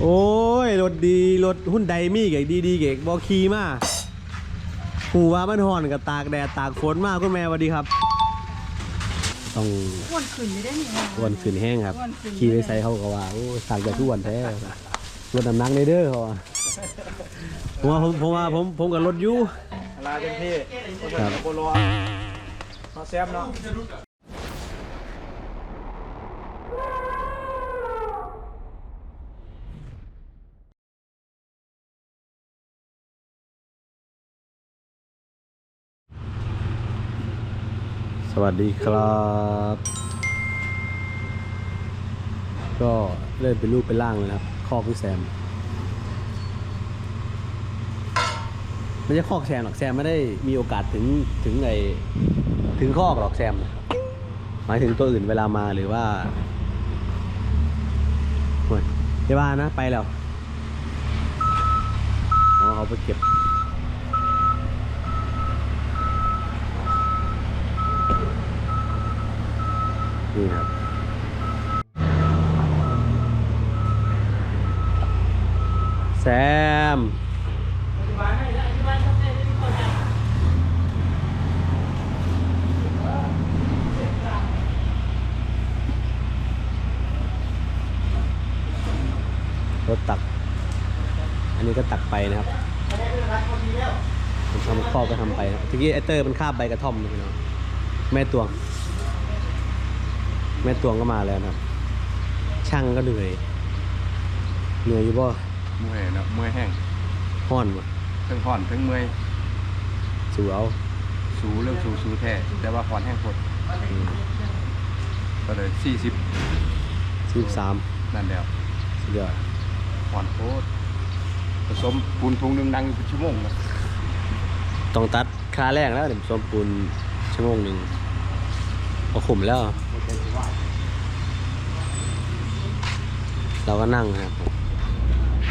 โอ้ย รถดีรถหุ้นไดมี่เก่งดีดีเก่งบอคีมาหูว่ามันห่อนกับตากแดดตากฝนมากคุณแม่สวัสดีครับ ต้องอ้วนขึ้นไม่ได้นี่อ้วนขึ้นแห้งครับอ้วนขึ้นขี่ไปใส่เขาก็ว่าโอ้ตากแดดทุกวันแท้รถน้ำหนักในเด้อเขาว่าผมว่าผมผมว่าผมผมกับรถอยู่ลาเต็มที่ครับโปโลมาแซมเนาะ สวัสดีครับ ก็เริ่มเป็นรูปเป็นร่างเลยนะครับคอกพี่แซมไม่ใช่คอกแซมหรอกแซมไม่ได้มีโอกาสถึงถึงไอถึงคอกหรอกแซมหมายถึงตัวอื่นเวลามาหรือว่าโอ้ยเดี๋ยวานะไปแล้วอ๋อเขาไปเก็บ นี่ครับแซมรถตัก อันนี้ก็ตักไปนะครับผมทำข้อก็ทำไปครับทีกี้ไอเตอร์มันคาบใบกระท่อมนะพี่น้องแม่ตวง แม่ตวงก็มาแล้วนะครับ ช่างก็เหนื่อย เหนื่อยอยู่บ่เมื่อยเนาะเมื่อยแห้งห้อนวะทั้งห่อนทั้งเมื่อยสู้เอาสูเรื่องสูสูแท้แต่ว่าห่อนแห้งโคตรก็เลยสี่สิบสิบสามนั่นแล้วสุดยอดห่อนโคตรผสมปูนทุงหนึงดังอยู่เป็นชั่วโมงนะต้องตัดคาแรกแล้วเดี๋ยวส้มปูนชั่วโมงหนึ่ง เอาขุมแล้ว เราก็นั่งนะครับผม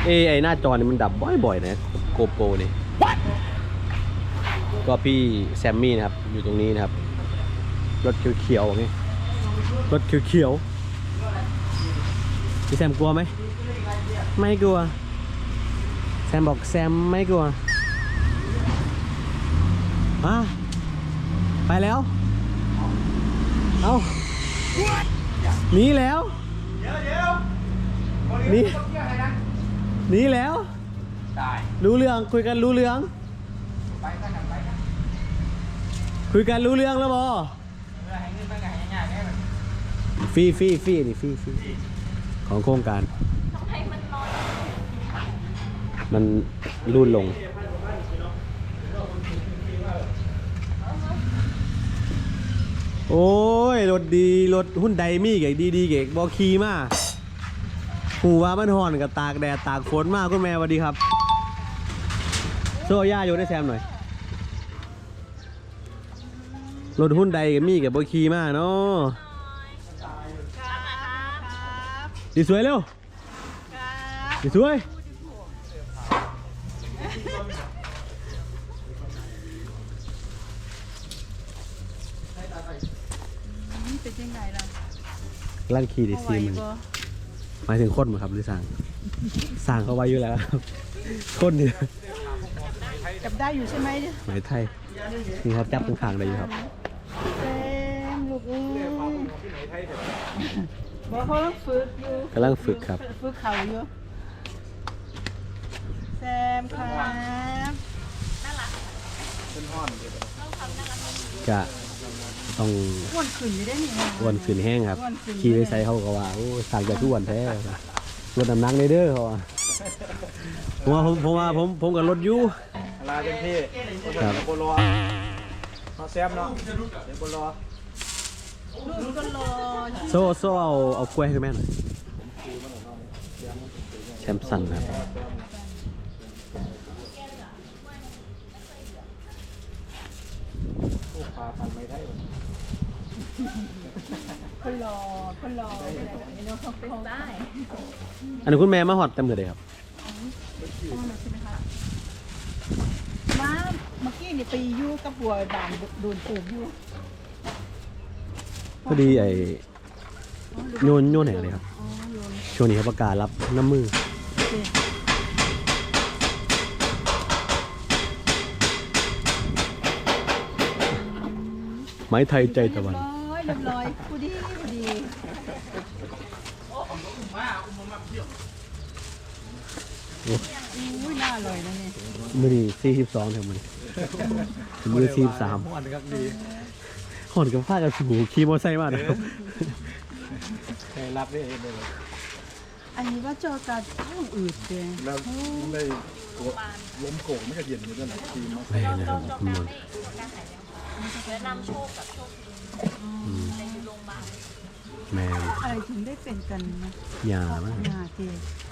เอยไอหน้าจอนี่มันดับบ่อยๆนะโกโปรนี่ก็พี่แซมมี่นะครับ อยู่ตรงนี้นะครับ รถเขียวๆนี่รถเขียวๆพี่แซมกลัวไหม ไม่กลัว แซมบอกแซมไม่กลัวมาไปแล้ว เอาหนีแล้วหนีหนีแล้ว รู้เรื่องคุยกันรู้เรื่อง คุยกันรู้เรื่องแล้วบอฟรีฟรีฟรีนี่ฟรีฟรีของโครงการ มันรูดลง โอ้ย รถดีรถหุ้นไดมี่เก่งดีดีเก่งบอคีมาหูว่ามันห่อนกับตากแดดตากฝนมากคุณแม่สวัสดีครับโซ่ย่าอยู่ได้แซมหน่อย รถหุ้นไดกับมี่กับบอคีมาเนาะดีสวยเร็วดีสวย เป็น ยังไงล่ะร่างขี่ดิเอาซีไว้มันบ่หมายถึงคนมั้งครับหรือสั่งสั่งเขาไว้อยู่แล้วครับคนเนี่ยจับได้อยู่ใช่ไหมหมายไทยนี่ครับจับตรงขางได้อยู่ครับแซมลูกเอ้ยบอกเขาต้องฝึกอยู่กำลังฝึกครับ ฝึกเขาอยู่แซมครับจะ ต้องอ้วนขึ้นไม่ได้นี่อ้วนขึ้นแห้งครับ อ้วนขึ้นขี่ไปใส่เขาก็ว่าโอ้สั่งจากทุกวันแท้รถน้ำหนักในเด้อเขาว่าผมว่าผมผมว่าผมผมกับรถอยู่ ลาเต็มที่ครับโปโลมาแซมเนาะเดี๋ยวโปโลลูกก็รอโซ่โซ่เอาเอากล้วยให้แม่หน่อยแชมสันนะครับ พาพันไม่ได้ คนรอ คนรอเดี๋ยวเขาเป็นได้อันนี้คุณแม่มาหอดเต็มเลยครับมาเมื่อกี้นี่ไปอยู่กับบัวบานโดนปลูกอยู่พอดีไอ้โยนโยนไหนเลยครับอ๋อโยนช่วงนี้เขาประกาศรับน้ำมืออสิไม้ไทยใจตะวัน เรียบร้อยเรียบร้อยผู้ดีผู้ดีอุ้ยน่าอร่อยนะเนี่ยมือนี่สี่สิบสองแถวมันมือสี่สามม่วนครับดีหอนกับผ้ากับสูขี่มอเตอร์ไซค์มานะครับใครรับได้เองเลยอันนี้ว่าจอการท้องอืดเลยแล้วได้ตัวล้มโกงไม่กระเย็นอยู่ด้วยนะทีมมาไม่นะครับคุณมน แนะนำโชคกับโชคดีในโรงพยาบาลแมนอะไรถึงได้เป็นกันนะยามั้งยาเจ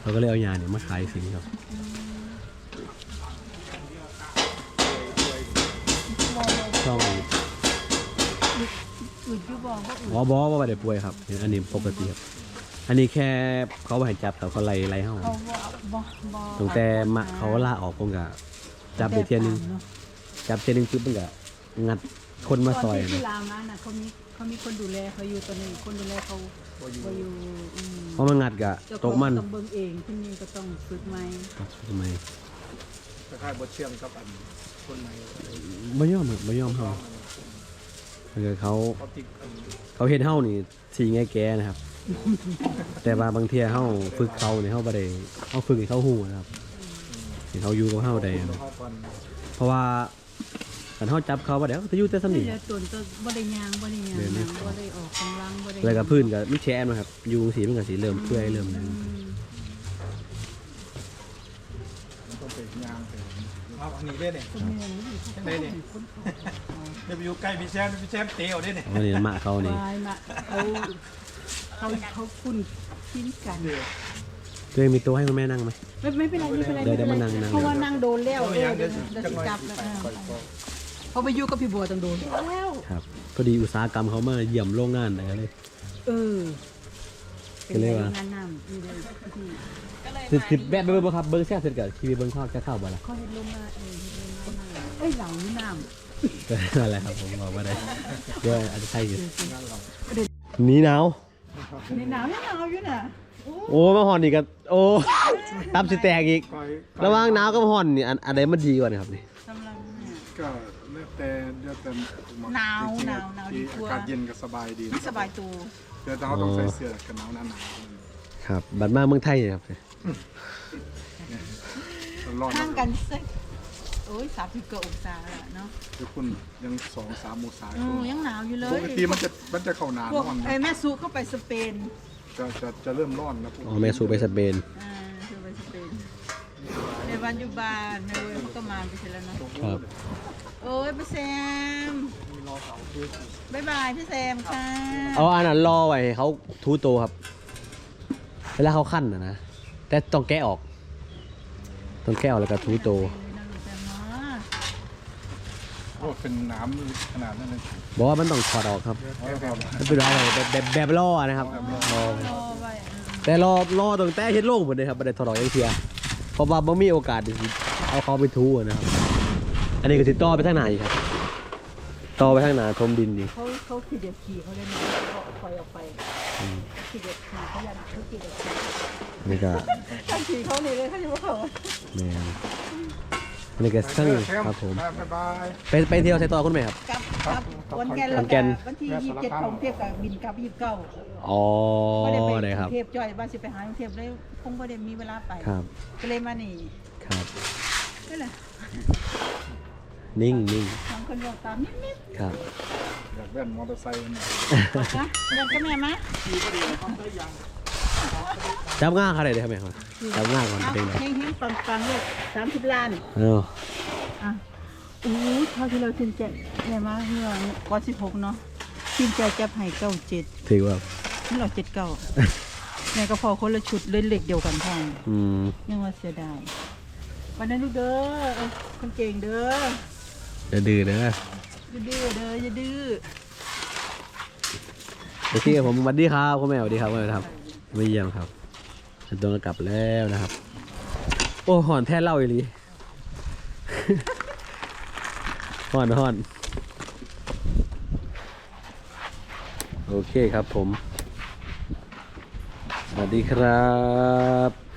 เราก็เลยเอายาเนี่ยมาขายสิงครับช่องอืดอยู่บอกว่าอืดอ๋อบอว่าไม่ได้ป่วยครับ อันนี้ปกติครับ อันนี้แค่เขาบ่ให้จับแต่เขาไล่ไล่เฮาเขาบ่บ่บ่ตั้งแต่มาเขาลาออกผมก็จับไปเที่ยหนึงจับเที่ยหนึงปุ๊บมันก็ งัดคนมาซอยตอนที่นะที่ลาวมาน่ะเขามีเขามีคนดูแลเขาอยู่ตอนนี้คนดูแลเขาบ่อยู่อืมเพราะมันงัดกะเจ้าตกมันต้องเบิ่งเองที่นี่ก็ต้องฝึกใหม่ทำไมคล้ายๆบทเชื่อมกับอันคนใหม่ไม่ยอมครับไม่ยอมเฮาคือเขาเขาติดอันเขาเฮ็ดเฮานี่สีแง่แกนะครับ แต่ว่าบางเทียเฮาฝึกเขาเนี่ยเฮาบ่ได้เฮาฝึกให้เขาฮู้นะครับให้เขาอยู่กับเฮาได้เขาก่อนเพราะว่า คันเฮาจับเขาบ่ได้เขาจะอยู่แต่สนิทเดี๋ยวตนก็บ่ได้ยางบ่ได้ยางเดินไม่บ่ได้ออกกำลังบ่ได้แล้วก็พื้นก็มีแชนนะครับอยู่สีมันก็สิเริ่มเปื่อยเริ่มนั้นอืมต้องเป็นยางเป็นเอาอันนี้ได้เนี่ยคนเมืองนี่เขาได้เนี่ยคนเขาเดี๋ยวไปอยู่ใกล้พี่แซมพี่แซมเตะเอาได้เนี่ยอันนี้มะเขานี่วายมาเขาเขาเขาคุ้นชินกันตัวเองมีตัวให้คุณแม่นั่งไหม ไม่ไม่เป็นไรไม่เป็นไรเดี๋ยวเดี๋ยวมานั่งนั่ง เพราะว่านั่งโดนแล้วเอาเอออย่างเดี๋เดี๋ยยววเดี๋ยวจะสิมาจับแล้วปล่อยปล่อ ยเขาไปอยู่กับพี่บัวต้องโดนแล้วครับพอดีอุตสาหกรรมเขามาเยี่ยมโรงงานอะไรเลย เออก็เลยว่า งานน้ำนี่เลยที่ก็เลยสิมาสิแบะไปเบิ่งบ่ครับเบิ่งแซ่บเสร็จก็ชีวิตเบิ่งข้าวจะเข้าบ่ล่ะเขาเห็นลงมาเออเห็นลงมาน้ำเอ้ยเหล่านี้น้ำก็นั่นแหละครับผมบอกว่าได้เดี๋ยวอาจจะใช่อยู่หนีหนาวในหนาวยังหนาวอยู่น่ะโอ้โอ้มาห่อนอีกก็โอ้ตับสิแตกอีกปล่อยระหว่างหนาวกับห่อนนี่อันอันใดมันดีกว่านี่ครับนี่กำลังเนี่ยก็ แล้วแต่เดี๋ยวแต่หนาวหนาวหนาวดีกว่าอากาศเย็นก็สบายดีสบายตัว เดี๋ยวเราต้องใส่เสื้อกันหนาวหนาหนาวครับบัดมาเมืองไทยนี่ครับร้อนห่างกันสักโอ้ยสามสิบกว่าองศาแล้วเนาะเดี๋ยวคุณยังสองสามโมงสายอืมยังหนาวอยู่เลปยกติมันจะมันจะเข้าหนาพวกร้อนไอ้แม่ซูเข้าไปสเปนจะจะจะเริ่มร้อนนะพวกอ๋อแม่สูไปสเปน อ่าซูไปสเปน ในวันอยุบานในเว้ยเขาก็มาไปเสร็จแล้วเนาะครับ โอ้ยพี่แซมบ๊ายบายพี่แซมค่ะเอาอันนั้นรอไว้ให้เขาทูโตครับ เวลาเขาขั้นนะนะ แต่ต้องแกะออก ต้องแกะออกแล้วก็ทูโตน่าสนใจเนาะโอ้เป็นน้ำขนาดนั้นเลยบอกว่ามันต้องถอดออกครับครับมันเป็นอะไรแบบแบบแบบล่อนะครับรอรอไว้อะแต่รอรอตั้งแต่เฮ็ดโล่งหมดเลยครับบ่ได้ถอดออกยังเทียเพ ราะว่าบ่มีโอกาสที่สิเอาเขาไปทูอะนะครับ อันนี้ก็สิต่อไปทางไหนครับต่อไปทางหนาทมดินดีเขาเขาขี่เดียดขี่เขาเลยนะเขาเอาไฟออกไปขี่เดียดขี่เขายันเขาขี่เดียดขี่นี่ก็ท่านขี่เขานี่เลยท่านอยู่ว่าเขาแม่นอันนี้ก็ทั้งครับผม บ๊ายบายไปไปเที่ยวใส่ต่อคุณแม่ครับ กลับกลับวันแกนวันแก่นวันที่ยี่สิบเจ็ดของเทพกับบินกลับยี่สิบเก้า อ๋อก็ได้ไปได้ครับกรุงเทพจ่อยบ้านสิไปหากรุงเทพเลยคงไม่ได้มีเวลาไปครับ ก็เลยมานี่ครับนี่แหละนิ่งนิ่งสองคนบอกตามนิดครับ อยากแว่นมอเตอร์ไซค์มันๆนะเดินกับแม่มะจับง่าเขาได้เลยครับแม่ครับจับง่าก่อนเอาเป็นไงเฮงเฮงปังปังๆเลยสามสิบล้าน เอออะอู้เท่าที่เราชินแจแม่มาเมื่อก่อนสิบหกเนาะชินแจจะให้เก้าเจ็ดถือว่า นี่เราเจ็ดเก้าแม่ก็พอคนละชุดเล่นเหล็กเดียวกันพ่ออืมยังว่าเสียดายวันนั้นลูกเด้อเอาคนเก่งเด้อจะดื้อเด้ออย่าดื้อเด้ออย่าดื้อโอเคผมสวัสดีครับคุณแม่สวัสดีครับคุณแม่ครับไม่เยี่ยมครับฉันต้องกลับแล้วนะครับ โอ้หอนแท้เล่าอีหลี หอนหอน โอเคครับผมสวัส ดีครับ